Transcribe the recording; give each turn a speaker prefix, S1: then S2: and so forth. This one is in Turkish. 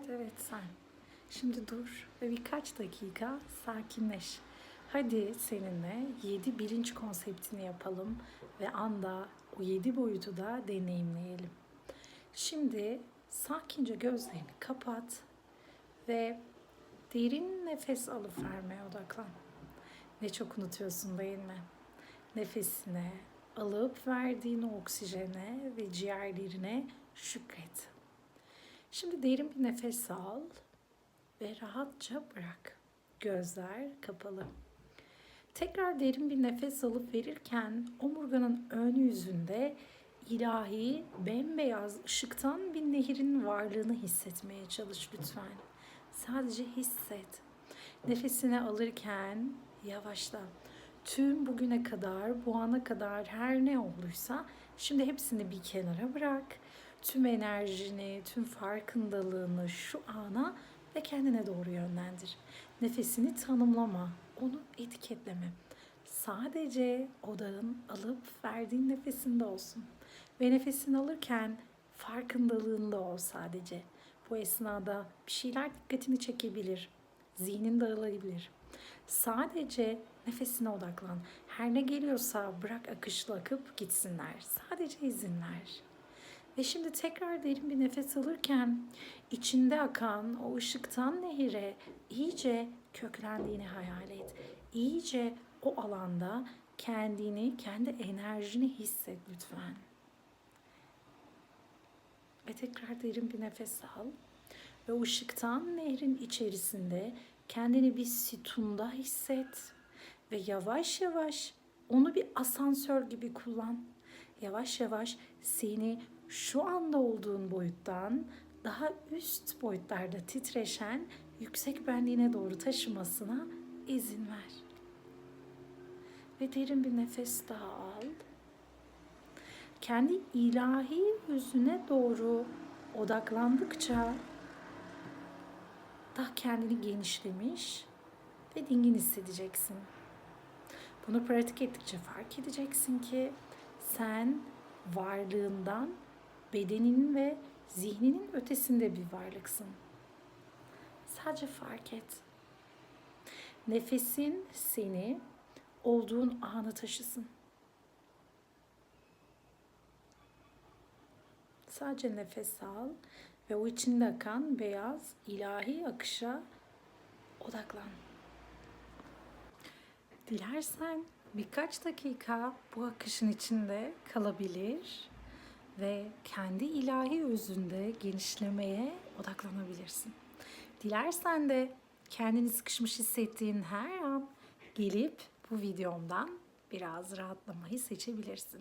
S1: Evet evet sen. Şimdi dur ve birkaç dakika sakinleş. Hadi seninle yedi bilinç konseptini yapalım ve anda o yedi boyutu da deneyimleyelim. Şimdi sakince gözlerini kapat ve derin nefes alıp vermeye odaklan. Ne çok unutuyorsun değil mi? Nefesine, alıp verdiğin oksijene ve ciğerlerine şükret. Şimdi derin bir nefes al ve rahatça bırak. Gözler kapalı. Tekrar derin bir nefes alıp verirken omurganın ön yüzünde ilahi bembeyaz ışıktan bir nehrin varlığını hissetmeye çalış lütfen. Sadece hisset. Nefesini alırken yavaşla. Tüm bugüne kadar, bu ana kadar her ne olduysa şimdi hepsini bir kenara bırak. Tüm enerjini, tüm farkındalığını şu ana ve kendine doğru yönlendir. Nefesini tanımlama, onu etiketleme. Sadece odağın alıp verdiğin nefesinde olsun. Ve nefesini alırken farkındalığında ol sadece. Bu esnada bir şeyler dikkatini çekebilir. Zihnin dağılabilir. Sadece nefesine odaklan. Her ne geliyorsa bırak akışla akıp gitsinler. Sadece izin ver. Ve şimdi tekrar derin bir nefes alırken içinde akan o ışıktan nehire iyice köklendiğini hayal et. İyice o alanda kendini, kendi enerjini hisset lütfen. Ve tekrar derin bir nefes al. Ve o ışıktan nehrin içerisinde kendini bir sütunda hisset. Ve yavaş yavaş onu bir asansör gibi kullan. Yavaş yavaş seni şu anda olduğun boyuttan daha üst boyutlarda titreşen yüksek benliğine doğru taşımasına izin ver. Ve derin bir nefes daha al. Kendi ilahi yüzüne doğru odaklandıkça daha kendini genişlemiş ve dingin hissedeceksin. Bunu pratik ettikçe fark edeceksin ki sen varlığından bedeninin ve zihninin ötesinde bir varlıksın. Sadece fark et. Nefesin seni olduğun anı taşısın. Sadece nefes al ve o içinde akan beyaz ilahi akışa odaklan. Dilersen birkaç dakika bu akışın içinde kalabilir ve kendi ilahi özünde genişlemeye odaklanabilirsin. Dilersen de kendini sıkışmış hissettiğin her an gelip bu videomdan biraz rahatlamayı seçebilirsin.